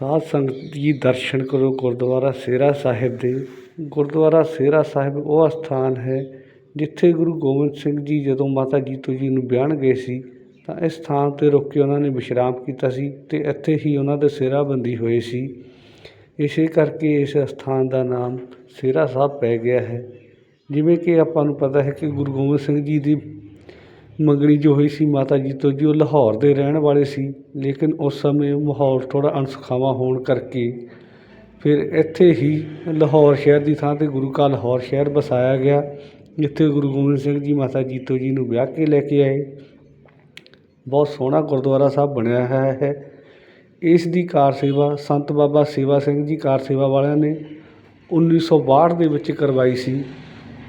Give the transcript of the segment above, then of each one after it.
ਸਾਧ ਸੰਗਤ ਜੀ ਦਰਸ਼ਨ ਕਰੋ ਗੁਰਦੁਆਰਾ ਸੇਰਾ ਸਾਹਿਬ ਦੇ। ਗੁਰਦੁਆਰਾ ਸੇਰਾ ਸਾਹਿਬ ਉਹ ਅਸਥਾਨ ਹੈ ਜਿੱਥੇ ਗੁਰੂ ਗੋਬਿੰਦ ਸਿੰਘ ਜੀ ਜਦੋਂ ਮਾਤਾ ਜੀਤੋ ਜੀ ਨੂੰ ਵਿਆਹਣ ਗਏ ਸੀ, ਤਾਂ ਇਸ ਸਥਾਨ 'ਤੇ ਰੁਕ ਕੇ ਉਹਨਾਂ ਨੇ ਵਿਸ਼ਰਾਮ ਕੀਤਾ ਸੀ ਅਤੇ ਇੱਥੇ ਹੀ ਉਹਨਾਂ ਦੇ ਸਿਹਰਾਬੰਦੀ ਹੋਏ ਸੀ। ਇਸੇ ਕਰਕੇ ਇਸ ਅਸਥਾਨ ਦਾ ਨਾਮ ਸੇਰਾ ਸਾਹਿਬ ਪੈ ਗਿਆ ਹੈ। ਜਿਵੇਂ ਕਿ ਆਪਾਂ ਨੂੰ ਪਤਾ ਹੈ ਕਿ ਗੁਰੂ ਗੋਬਿੰਦ ਸਿੰਘ ਜੀ ਦੀ ਮੰਗਣੀ ਜੋ ਹੋਈ ਸੀ ਮਾਤਾ ਜੀਤੋ ਜੀ, ਉਹ ਲਾਹੌਰ ਦੇ ਰਹਿਣ ਵਾਲੇ ਸੀ। ਲੇਕਿਨ ਉਸ ਸਮੇਂ ਮਾਹੌਲ ਥੋੜ੍ਹਾ ਅਣਸੁਖਾਵਾਂ ਹੋਣ ਕਰਕੇ ਫਿਰ ਇੱਥੇ ਹੀ ਲਾਹੌਰ ਸ਼ਹਿਰ ਦੀ ਥਾਂ 'ਤੇ ਗੁਰੂ ਕਾ ਲਾਹੌਰ ਸ਼ਹਿਰ ਵਸਾਇਆ ਗਿਆ। ਜਿੱਥੇ ਗੁਰੂ ਗੋਬਿੰਦ ਸਿੰਘ ਜੀ ਮਾਤਾ ਜੀਤੋ ਜੀ ਨੂੰ ਵਿਆਹ ਕੇ ਲੈ ਕੇ ਆਏ। ਬਹੁਤ ਸੋਹਣਾ ਗੁਰਦੁਆਰਾ ਸਾਹਿਬ ਬਣਿਆ ਹੋਇਆ ਹੈ। ਇਸ ਦੀ ਕਾਰ ਸੇਵਾ ਸੰਤ ਬਾਬਾ ਸੇਵਾ ਸਿੰਘ ਜੀ ਕਾਰ ਸੇਵਾ ਵਾਲਿਆਂ ਨੇ 1962 ਦੇ ਵਿੱਚ ਕਰਵਾਈ ਸੀ।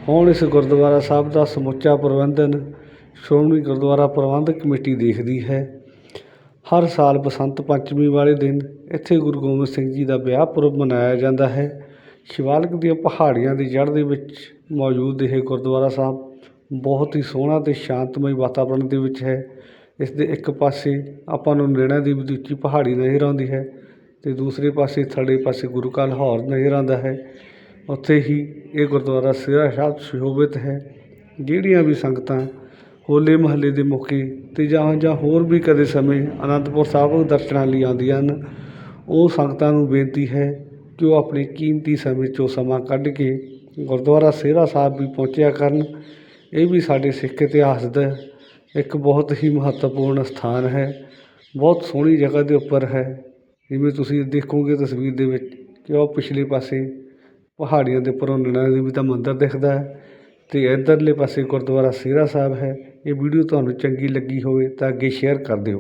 ਹੁਣ ਇਸ ਗੁਰਦੁਆਰਾ ਸਾਹਿਬ ਦਾ ਸਮੁੱਚਾ ਪ੍ਰਬੰਧਨ ਸ਼੍ਰੋਮਣੀ ਗੁਰਦੁਆਰਾ ਪ੍ਰਬੰਧਕ ਕਮੇਟੀ ਦੇਖਦੀ ਹੈ। ਹਰ ਸਾਲ ਬਸੰਤ ਪੰਚਮੀ ਵਾਲੇ ਦਿਨ ਇੱਥੇ ਗੁਰੂ ਗੋਬਿੰਦ ਸਿੰਘ ਜੀ ਦਾ ਵਿਆਹ ਪੁਰਬ ਮਨਾਇਆ ਜਾਂਦਾ ਹੈ। ਸ਼ਿਵਾਲਿਕ ਦੀਆਂ ਪਹਾੜੀਆਂ ਦੀ ਜੜ੍ਹ ਦੇ ਵਿੱਚ ਮੌਜੂਦ ਇਹ ਗੁਰਦੁਆਰਾ ਸਾਹਿਬ ਬਹੁਤ ਹੀ ਸੋਹਣਾ ਅਤੇ ਸ਼ਾਂਤਮਈ ਵਾਤਾਵਰਣ ਦੇ ਵਿੱਚ ਹੈ। ਇਸ ਦੇ ਇੱਕ ਪਾਸੇ ਆਪਾਂ ਨੂੰ ਨੈਣਾ ਦੇਵੀ ਦੀ ਉੱਚੀ ਪਹਾੜੀ ਨਜ਼ਰ ਆਉਂਦੀ ਹੈ ਅਤੇ ਦੂਸਰੇ ਪਾਸੇ ਥੜੇ ਪਾਸੇ ਗੁਰੂ ਕਾ ਲਾਹੌਰ ਨਜ਼ਰ ਆਉਂਦਾ ਹੈ। ਉੱਥੇ ਹੀ ਇਹ ਗੁਰਦੁਆਰਾ ਸਿਰਾ ਸਾਹਿਬ ਸੁਸ਼ੋਭਿਤ ਹੈ। ਜਿਹੜੀਆਂ ਵੀ ਸੰਗਤਾਂ ਹੋਲੇ ਮਹੱਲੇ ਦੇ ਮੌਕੇ 'ਤੇ ਜਾਂ ਜਾਂ ਹੋਰ ਵੀ ਕਦੇ ਸਮੇਂ ਅਨੰਦਪੁਰ ਸਾਹਿਬ ਦਰਸ਼ਨਾਂ ਲਈ ਆਉਂਦੀਆਂ ਹਨ, ਉਹ ਸੰਗਤਾਂ ਨੂੰ ਬੇਨਤੀ ਹੈ ਕਿ ਉਹ ਆਪਣੇ ਕੀਮਤੀ ਸਮੇਂ 'ਚੋਂ ਸਮਾਂ ਕੱਢ ਕੇ ਗੁਰਦੁਆਰਾ ਸਿਹਰਾ ਸਾਹਿਬ ਵੀ ਪਹੁੰਚਿਆ ਕਰਨ। ਇਹ ਵੀ ਸਾਡੇ ਸਿੱਖ ਇਤਿਹਾਸ ਦਾ ਇੱਕ ਬਹੁਤ ਹੀ ਮਹੱਤਵਪੂਰਨ ਸਥਾਨ ਹੈ, ਬਹੁਤ ਸੋਹਣੀ ਜਗ੍ਹਾ ਦੇ ਉੱਪਰ ਹੈ। ਜਿਵੇਂ ਤੁਸੀਂ ਦੇਖੋਗੇ ਤਸਵੀਰ ਦੇ ਵਿੱਚ ਕਿ ਉਹ ਪਿਛਲੇ ਪਾਸੇ ਪਹਾੜੀਆਂ ਦੇ ਉੱਪਰੋਂ ਨੈਣਾ ਦੇਵੀ ਦਾ ਮੰਦਿਰ ਦਿਖਦਾ ਹੈ ਅਤੇ ਇੱਧਰਲੇ ਪਾਸੇ ਗੁਰਦੁਆਰਾ ਸਿਹਰਾ ਸਾਹਿਬ ਹੈ। ਇਹ ਵੀਡੀਓ ਤੁਹਾਨੂੰ ਚੰਗੀ ਲੱਗੀ ਹੋਵੇ ਤਾਂ ਅੱਗੇ ਸ਼ੇਅਰ ਕਰ ਦਿਓ।